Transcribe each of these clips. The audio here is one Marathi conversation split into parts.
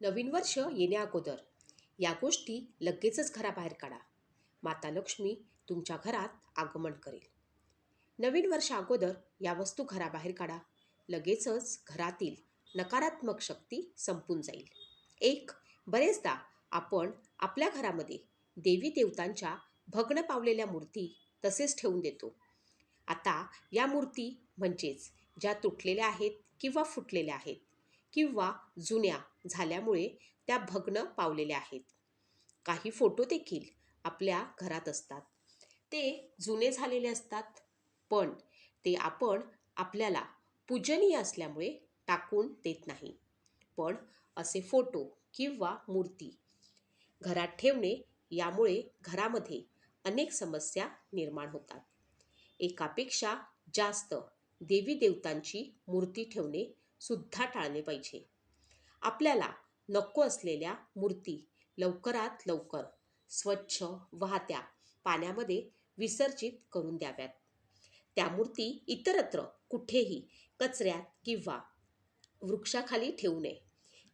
नवीन वर्ष येण्याअगोदर या गोष्टी लगेचच घराबाहेर काढा. माता लक्ष्मी तुमच्या घरात आगमन करेल. नवीन वर्षा अगोदर या वस्तू घराबाहेर काढा. लगेचच घरातील नकारात्मक शक्ती संपून जाईल. एक बरेचदा आपण आपल्या घरामध्ये देवी देवतांच्या भग्न पावलेल्या मूर्ती तसेच ठेवून देतो. आता या मूर्ती म्हणजेच ज्या तुटलेल्या आहेत किंवा फुटलेल्या आहेत किंवा जुन्या झाल्यामुळे त्या भग्न पावलेल्या आहेत. काही फोटो देखील आपल्या घरात असतात. ते जुने झालेले असतात पण ते आपण आपल्याला पूजनीय असल्यामुळे टाकून देत नाही. पण असे फोटो किंवा मूर्ती घरात ठेवणे यामुळे घरामध्ये अनेक समस्या निर्माण होतात. एकापेक्षा जास्त देवी देवतांची मूर्ती ठेवणे सुद्धा टाळले पाहिजे. आपल्याला नको असलेल्या मूर्ती लवकरात लवकर स्वच्छ वाहत्या पाण्यामध्ये विसर्जित करून द्याव्यात. त्या मूर्ती इतरत्र कुठेही कचऱ्यात किंवा वृक्षाखाली ठेवू नये.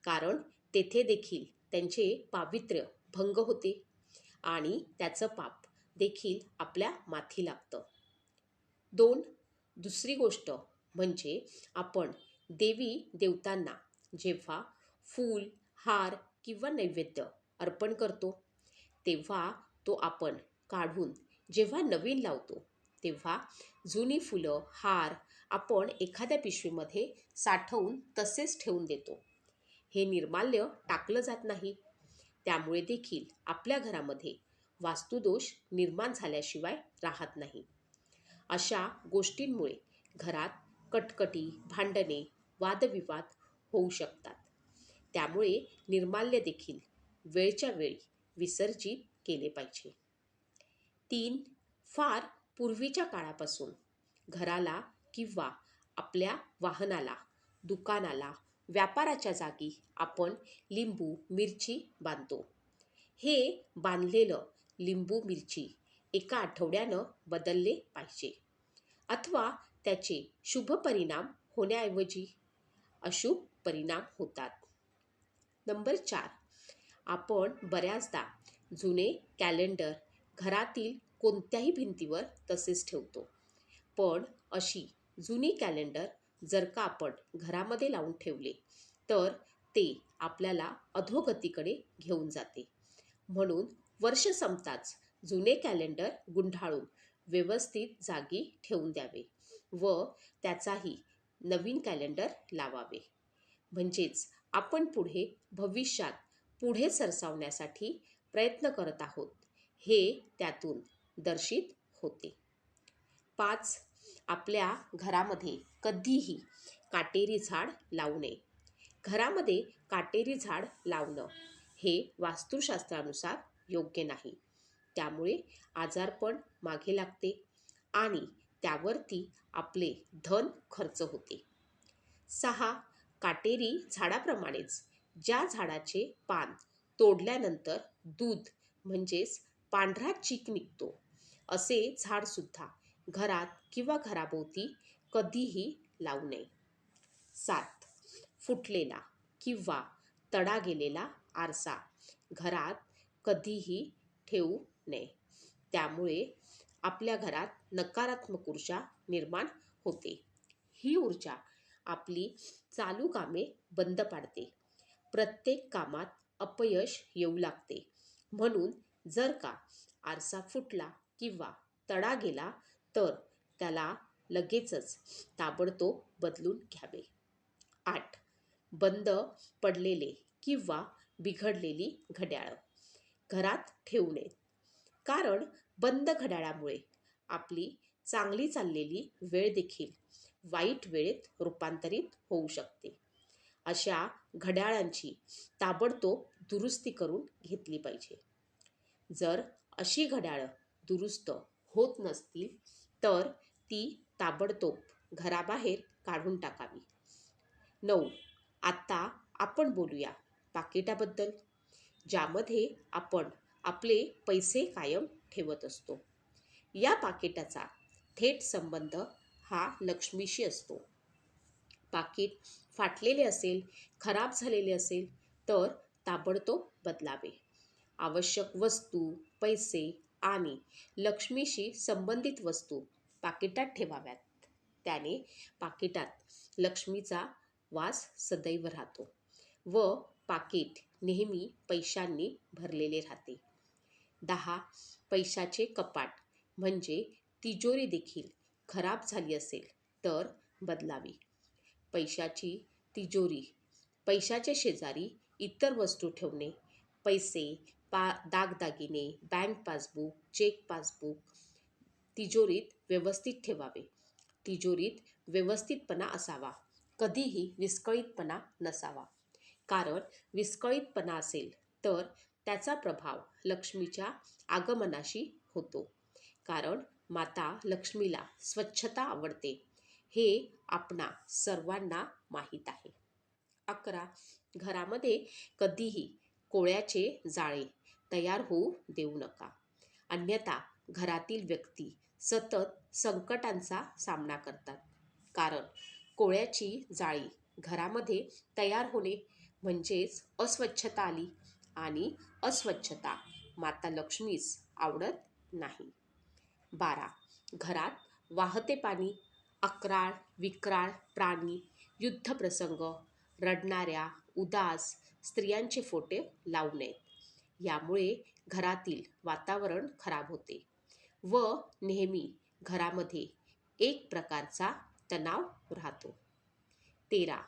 कारण तेथे देखील त्यांचे पावित्र्य भंग होते आणि त्याचं पाप देखील आपल्या माथी लागतं. दोन दुसरी गोष्ट म्हणजे आपण देवी देवतांना जेव्हा फूल हार किंवा नैवेद्य अर्पण करतो तेव्हा तो आपण काढून जेव्हा नवीन लावतो तेव्हा जुनी फुलं हार आपण एखाद्या पिशवीमध्ये साठवून तसेच ठेवून देतो. हे निर्माल्य टाकलं जात नाही. त्यामुळे देखील आपल्या घरामध्ये वास्तुदोष निर्माण झाल्याशिवाय राहत नाही. अशा गोष्टींमुळे घरात कटकटी भांडणे वादविवाद होऊ शकतात. त्यामुळे निर्माल्य देखील वेळच्या वेळी विसर्जित केले पाहिजे. तीन फार पूर्वीच्या काळापासून घराला किंवा आपल्या वाहनाला दुकानाला व्यापाराच्या जागी आपण लिंबू मिरची बांधतो. हे बांधलेलं लिंबू मिरची एका आठवड्यानं बदलले पाहिजे. अथवा त्याचे शुभ परिणाम होण्याऐवजी अशुभ परिणाम होतात. नंबर चार. आपण बऱ्याचदा जुने कॅलेंडर घरातील कोणत्याही भिंतीवर तसेच ठेवतो. पण अशी जुनी कॅलेंडर जर का आपण घरामध्ये लावून ठेवले तर ते आपल्याला अधोगतीकडे घेऊन जाते. म्हणून वर्ष संपताच जुने कॅलेंडर गुंढाळून व्यवस्थित जागी ठेवून द्यावे व त्याचाही नवीन कॅलेंडर लावावे. म्हणजेच आपण पुढे भविष्यात पुढे सरसावण्यासाठी प्रयत्न करत आहोत. हे त्यातून दर्शित होते. पाच. आपल्या घरामध्ये कधीही काटेरी झाड लावू नये. घरामध्ये काटेरी झाड लावणं हे वास्तुशास्त्रानुसार योग्य नाही. त्यामुळे आजारपण मागे लागते आणि त्यावरती आपले धन खर्च होते. सहा. काटेरी झाडाप्रमाणेच ज्या झाडाचे पान तोडल्यानंतर दूध म्हणजेच पांढरा चीक निघतो असे झाडसुद्धा घरात किंवा घराभोवती कधीही लावू नये. सात. फुटलेला किंवा तडा गेलेला आरसा घरात कधीही ठेवू नये. त्यामुळे आपल्या घरात नकारात्मक ऊर्जा निर्माण होते. ही ऊर्जा आपली चालू कामे बंद पाडते. प्रत्येक कामात अपयश येऊ लागते. म्हणून जर का आरसा फुटला किंवा तडा गेला तर त्याला लगेचच ताबडतोब बदलून घ्यावे. आठ. बंद पडलेले किंवा बिघडलेली घड्याळं. घरात ठेवू नयेत. कारण बंद घड्याळामुळे आपली चांगली चाललेली वेळ देखील वाईट वेळेत रूपांतरित होऊ शकते. अशा घड्याळांची ताबडतोब दुरुस्ती करून घेतली पाहिजे. जर अशी घड्याळं दुरुस्त होत नसतील तर ती ताबडतोब घराबाहेर काढून टाकावी. नऊ. आत्ता आपण बोलूया पाकिटाबद्दल ज्यामध्ये आपण आपले पैसे कायम ठेवत असतो. या पाकिटाचा थेट संबंध हा लक्ष्मीशी असतो. पाकिट फाटलेले असेल खराब झालेले असेल तर ताबडतोब बदलावे. आवश्यक वस्तू पैसे आणि लक्ष्मीशी संबंधित वस्तू पाकिटात ठेवाव्यात. त्याने पाकिटात लक्ष्मीचा वास सदैव राहतो व पाकिट नेहमी पैशांनी भरलेले राहते. दहा पैशाचे कपाट म्हणजे तिजोरी देखील खराब झाली असेल तर बदलावी. पैशाची तिजोरी पैशाच्या शेजारी इतर वस्तू ठेवणे पैसे पा दागदागिने बँक पासबुक चेक पासबुक तिजोरीत व्यवस्थित ठेवावे. तिजोरीत व्यवस्थितपणा असावा. कधीही विस्कळीतपणा नसावा. कारण विस्कळीतपणा असेल तर त्याचा प्रभाव लक्ष्मीच्या आगमनाशी होतो. कारण माता लक्ष्मीला स्वच्छता आवडते. हे आपणा सर्वांना माहीत आहे. अकरा. घरामध्ये कधीही कोळ्याचे जाळे तयार होऊ देऊ नका. अन्यथा घरातील व्यक्ती सतत संकटांचा सामना करतात. कारण कोळ्याची जाळी घरामध्ये तयार होणे म्हणजेच अस्वच्छता आली आणि अस्वच्छता. माता लक्ष्मीस आवडत नाही. बारा. घरात वाहते पाणी. अक्राळ विक्राळ प्राणी युद्धप्रसंग रडणाऱ्या उदास स्त्रियांचे फोटे लावू नयेत. यामुळे घरातील वातावरण खराब होते व नेहमी घरामध्ये एक प्रकारचा तणाव राहतो. तेरा.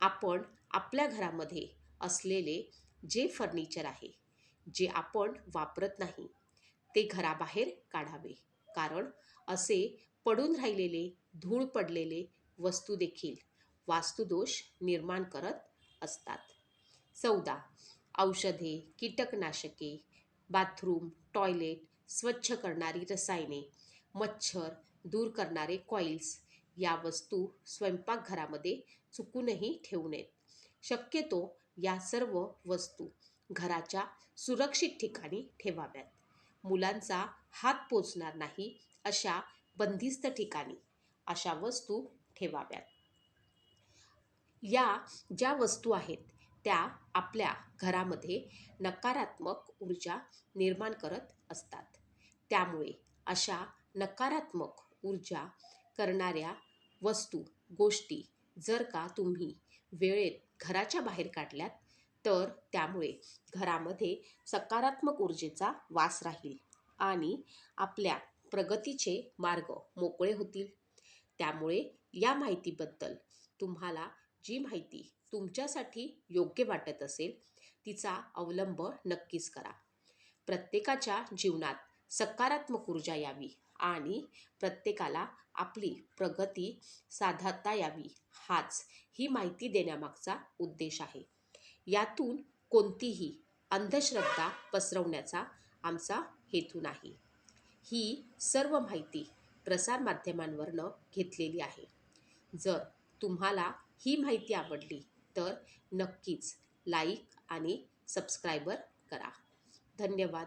आपण आपल्या घरामध्ये असलेले जे फर्निचर आहे जे आपण वापरत नाही ते घराबाहेर काढावे. कारण असे पडून राहिलेले धूळ पडलेले वस्तू देखील वास्तुदोष निर्माण करत असतात. चौदा. औषधे कीटकनाशके बाथरूम टॉयलेट स्वच्छ करणारी रसायने मच्छर दूर करणारे कॉईल्स या वस्तू स्वयंपाकघरामध्ये चुकूनही ठेवू नयेत. शक्यतो या सर्व वस्तू घराच्या सुरक्षित ठिकाणी ठेवाव्यात. मुलांचा हात पोचणार नाही अशा बंदिस्त ठिकाणी अशा वस्तू ठेवाव्यात. या ज्या वस्तू आहेत त्या आपल्या घरामध्ये नकारात्मक ऊर्जा निर्माण करत असतात. त्यामुळे अशा नकारात्मक ऊर्जा करणाऱ्या वस्तू गोष्टी जर का तुम्ही वेळेत घराच्या बाहेर काढल्यात तर त्यामुळे घरामध्ये सकारात्मक ऊर्जेचा वास राहील आणि आपल्या प्रगतीचे मार्ग मोकळे होतील. त्यामुळे या माहितीबद्दल तुम्हाला जी माहिती तुमच्यासाठी योग्य वाटत असेल तिचा अवलंब नक्कीच करा. प्रत्येकाच्या जीवनात सकारात्मक ऊर्जा यावी. आणि प्रत्येकाला आपली प्रगती साधता यावी हाच ही माहिती देण्यामागचा उद्देश आहे. यातून कोणतीही अंधश्रद्धा पसरवण्याचा आमचा हेतू नाही. ही सर्व माहिती प्रसारमाध्यमांवरनं घेतलेली आहे. जर तुम्हाला ही माहिती आवडली तर नक्कीच लाईक आणि सबस्क्रायबर करा. धन्यवाद.